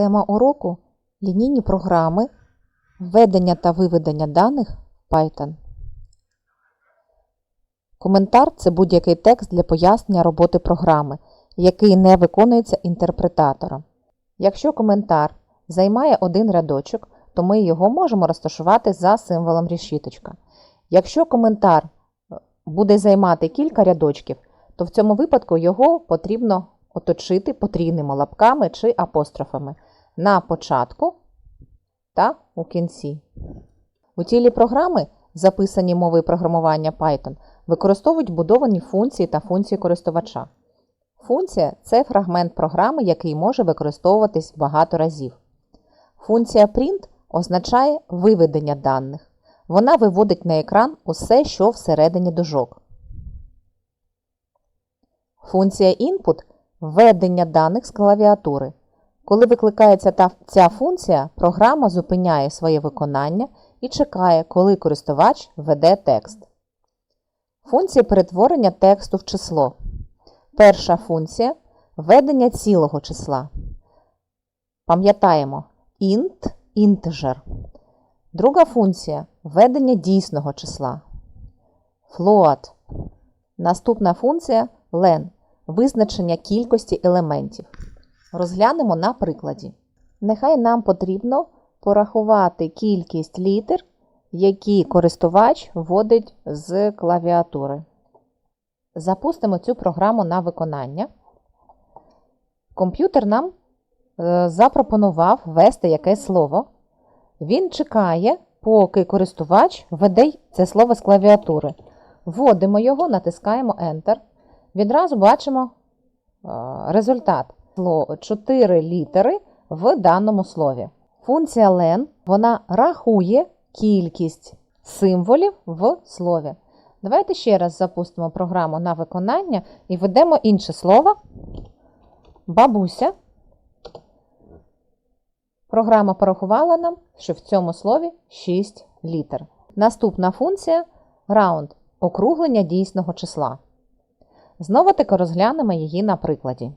Тема уроку лінійні програми, введення та виведення даних в Python. Коментар це будь-який текст для пояснення роботи програми, який не виконується інтерпретатором. Якщо коментар займає один рядочок, то ми його можемо розташувати за символом решіточка. Якщо коментар е, буде займати кілька рядочків, то в цьому випадку його потрібно оточити потрійними лапками чи апострофами на початку та у кінці. У тілі програми, записані мовою програмування Python, використовують будовані функції та функції користувача. Функція це фрагмент програми, який може використовуватись багато разів. Функція print означає виведення даних. Вона виводить на екран усе, що всередині дужок. Функція input введення даних з клавіатури. Коли викликається та- ця функція, програма зупиняє своє виконання і чекає, коли користувач введе текст. Функція перетворення тексту в число. Перша функція введення цілого числа. Пам'ятаємо int integer. Друга функція введення дійсного числа. Float. Наступна функція len визначення кількості елементів. Розглянемо на прикладі. Нехай нам потрібно порахувати кількість літер, які користувач вводить з клавіатури. Запустимо цю програму на виконання. Комп'ютер нам е, запропонував ввести якесь слово. Він чекає, поки користувач введе це слово з клавіатури. Вводимо його, натискаємо Enter. Відразу бачимо е, результат. 4 літери в даному слові. Функція len вона рахує кількість символів в слові. Давайте ще раз запустимо програму на виконання і введемо інше слово. Бабуся. Програма порахувала нам, що в цьому слові 6 літер. Наступна функція round округлення дійсного числа. Знову таки розглянемо її на прикладі.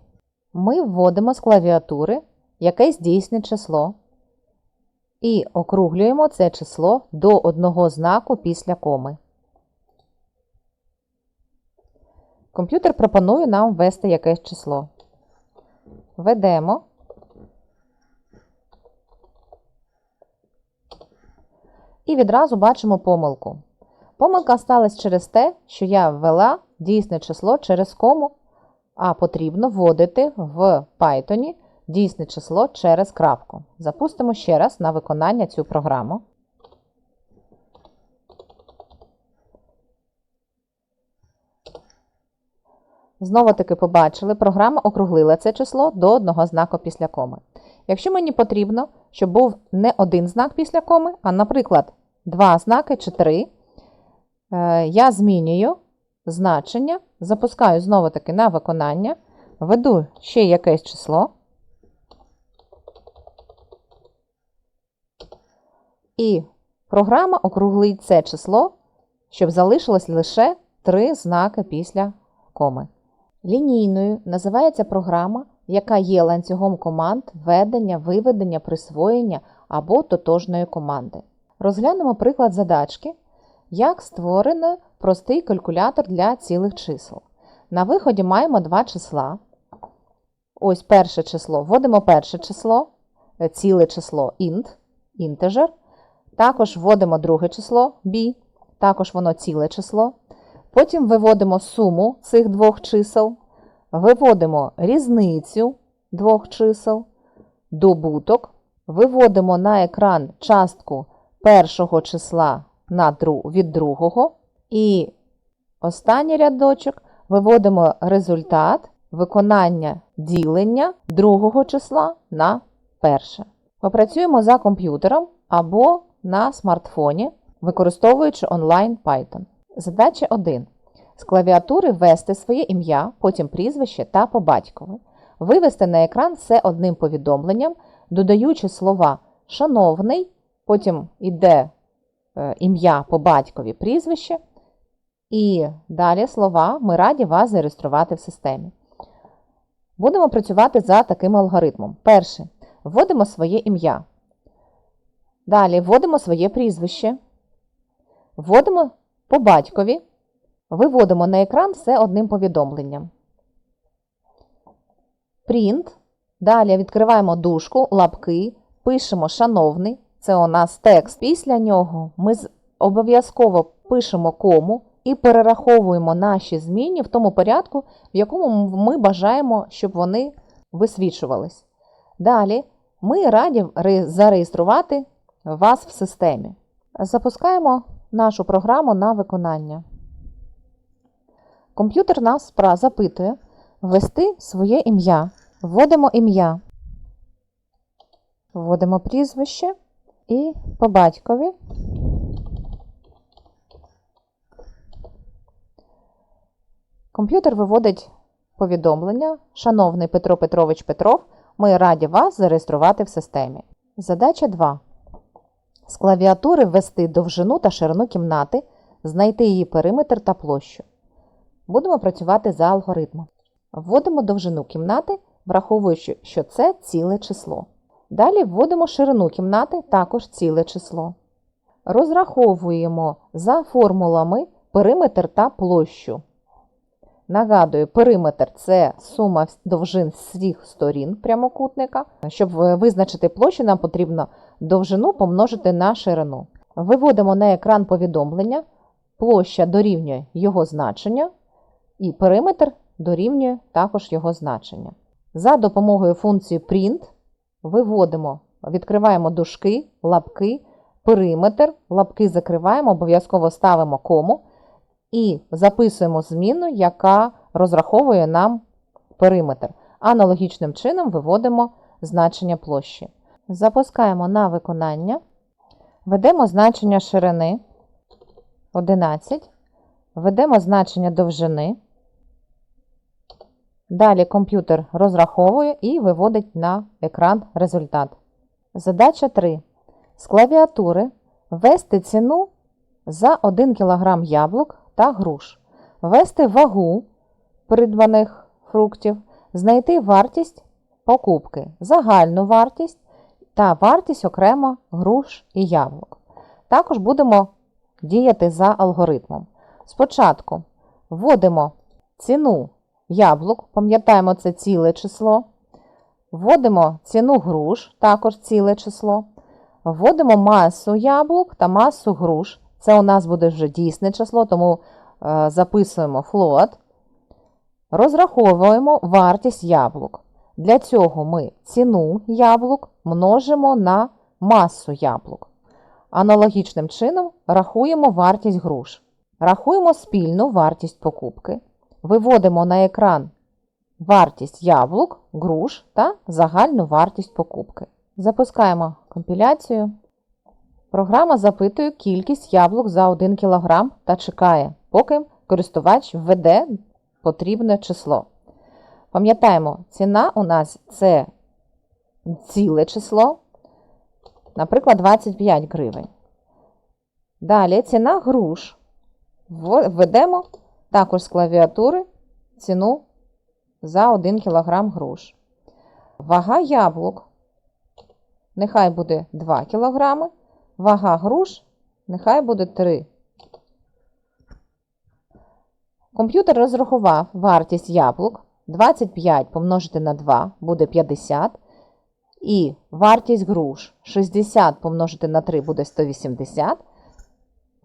Ми вводимо з клавіатури якесь дійсне число і округлюємо це число до одного знаку після коми. Комп'ютер пропонує нам ввести якесь число. Введемо. І відразу бачимо помилку. Помилка сталася через те, що я ввела дійсне число через кому, а потрібно вводити в Python дійсне число через крапку. Запустимо ще раз на виконання цю програму. Знову таки побачили, програма округлила це число до одного знаку після коми. Якщо мені потрібно, щоб був не один знак після коми, а, наприклад, два знаки чи три, е, я змінюю значення, запускаю знову таки на виконання, веду ще якесь число. І програма округлить це число, щоб залишилось лише три знаки після коми. Лінійною називається програма, яка є ланцюгом команд введення, виведення, присвоєння або тотожної команди. Розглянемо приклад задачки, як створено простий калькулятор для цілих чисел. На виході маємо два числа. Ось перше число. Вводимо перше число, е, ціле число int, integer. Також вводимо друге число b, також воно ціле число. Потім виводимо суму цих двох чисел, виводимо різницю двох чисел, добуток, виводимо на екран частку першого числа від другого. І останній рядочок виводимо результат виконання ділення другого числа на перше. Попрацюємо за комп'ютером або на смартфоні, використовуючи онлайн Python. Задача 1. З клавіатури ввести своє ім'я, потім прізвище та по батькові. Вивести на екран все одним повідомленням, додаючи слова шановний, потім йде е, ім'я по батькові прізвище. І далі слова ми раді вас зареєструвати в системі. Будемо працювати за таким алгоритмом. Перше. Вводимо своє ім'я. Далі вводимо своє прізвище. Вводимо по батькові. Виводимо на екран все одним повідомленням. Print. Далі відкриваємо дужку, лапки, пишемо шановний. Це у нас текст. Після нього ми обов'язково пишемо кому і перераховуємо наші зміни в тому порядку, в якому ми бажаємо, щоб вони висвічувались. Далі ми раді зареєструвати вас в системі. Запускаємо нашу програму на виконання. Комп'ютер нас запитує ввести своє ім'я. Вводимо ім'я. Вводимо прізвище і по батькові. Комп'ютер виводить повідомлення. Шановний Петро Петрович Петров, ми раді вас зареєструвати в системі. Задача 2. З клавіатури ввести довжину та ширину кімнати, знайти її периметр та площу. Будемо працювати за алгоритмом. Вводимо довжину кімнати, враховуючи, що це ціле число. Далі вводимо ширину кімнати, також ціле число. Розраховуємо за формулами периметр та площу. Нагадую, периметр це сума довжин всіх сторін прямокутника. Щоб е, визначити площу, нам потрібно довжину помножити на ширину. Виводимо на екран повідомлення, площа дорівнює його значення, і периметр дорівнює також його значення. За допомогою функції print виводимо, відкриваємо дужки, лапки, периметр, лапки закриваємо, обов'язково ставимо кому і записуємо зміну, яка розраховує нам периметр. Аналогічним чином виводимо значення площі. Запускаємо на виконання, ведемо значення ширини 11, введемо значення довжини. Далі комп'ютер розраховує і виводить на екран результат. Задача 3. З клавіатури ввести ціну за 1 кг яблук та груш, ввести вагу придбаних фруктів, знайти вартість покупки, загальну вартість та вартість окремо груш і яблук. Також будемо діяти за алгоритмом. Спочатку вводимо ціну яблук, пам'ятаємо це ціле число. Вводимо ціну груш, також ціле число. Вводимо масу яблук та масу груш. Це у нас буде вже дійсне число, тому е, записуємо float. Розраховуємо вартість яблук. Для цього ми ціну яблук множимо на масу яблук. Аналогічним чином рахуємо вартість груш. Рахуємо спільну вартість покупки. Виводимо на екран вартість яблук, груш та загальну вартість покупки. Запускаємо компіляцію. Програма запитує кількість яблук за 1 кг та чекає, поки користувач введе потрібне число. Пам'ятаємо, ціна у нас це ціле число, наприклад, 25 гривень. Далі ціна груш. Введемо також з клавіатури ціну за 1 кг груш. Вага яблук. Нехай буде 2 кг. Вага груш нехай буде 3. Комп'ютер розрахував вартість яблук. 25 помножити на 2 буде 50. І вартість груш 60 помножити на 3 буде 180.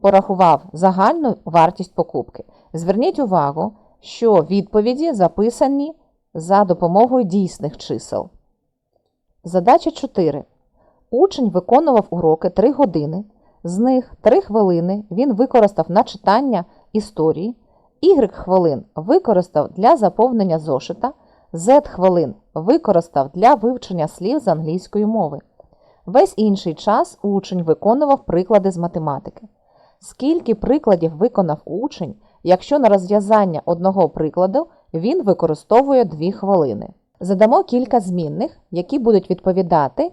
Порахував загальну вартість покупки. Зверніть увагу, що відповіді записані за допомогою дійсних чисел. Задача 4. Учень виконував уроки 3 години. З них 3 хвилини він використав на читання історії, Y хвилин використав для заповнення зошита, Z хвилин використав для вивчення слів з англійської мови. Весь інший час учень виконував приклади з математики. Скільки прикладів виконав учень, якщо на розв'язання одного прикладу він використовує 2 хвилини? Задамо кілька змінних, які будуть відповідати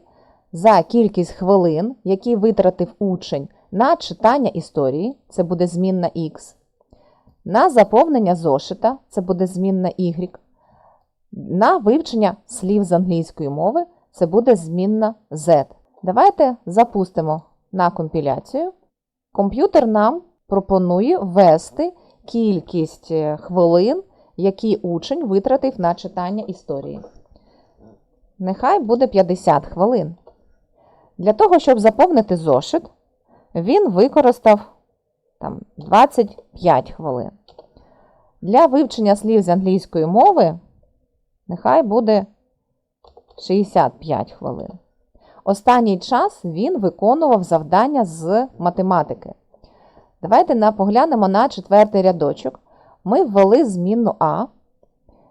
за кількість хвилин, які витратив учень на читання історії, це буде змінна Х, на заповнення зошита, це буде змінна Y, на вивчення слів з англійської мови, це буде змінна Z. Давайте запустимо на компіляцію. Комп'ютер нам пропонує ввести кількість е, хвилин, які учень витратив на читання історії. Нехай буде 50 хвилин. Для того, щоб заповнити зошит, він використав там, 25 хвилин. Для вивчення слів з англійської мови нехай буде 65 хвилин. Останній час він виконував завдання з математики. Давайте поглянемо на четвертий рядочок. Ми ввели змінну А,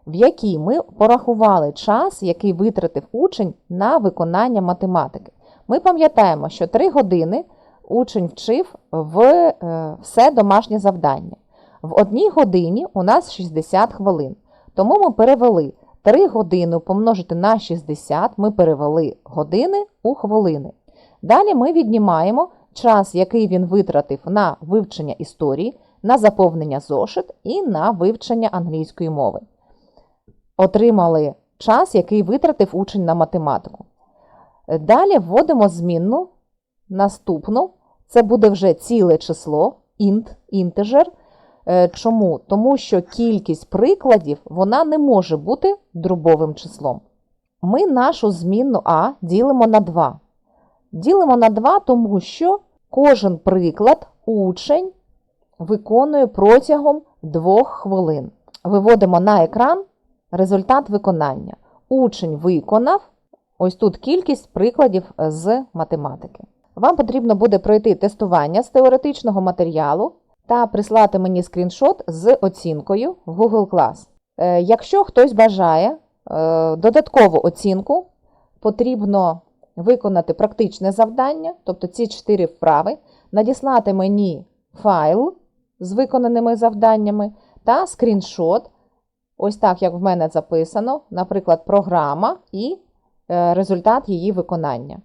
в якій ми порахували час, який витратив учень на виконання математики. Ми пам'ятаємо, що 3 години учень вчив в е, все домашнє завдання. В одній годині у нас 60 хвилин. Тому ми перевели 3 години помножити на 60, ми перевели години у хвилини. Далі ми віднімаємо час, який він витратив на вивчення історії, на заповнення зошит і на вивчення англійської мови. Отримали час, який витратив учень на математику. Далі вводимо змінну наступну. Це буде вже ціле число, int, інтежер. Е, Чому? Тому що кількість прикладів вона не може бути дробовим числом. Ми нашу змінну А ділимо на 2. Ділимо на 2, тому що кожен приклад учень виконує протягом 2 хвилин. Виводимо на екран результат виконання. Учень виконав ось тут кількість прикладів з математики. Вам потрібно буде пройти тестування з теоретичного матеріалу та прислати мені скріншот з оцінкою в Google Class. Е, Якщо хтось бажає е, додаткову оцінку, потрібно виконати практичне завдання, тобто ці чотири вправи, надіслати мені файл з виконаними завданнями та скріншот, ось так, як в мене записано, наприклад, програма і е, результат її виконання.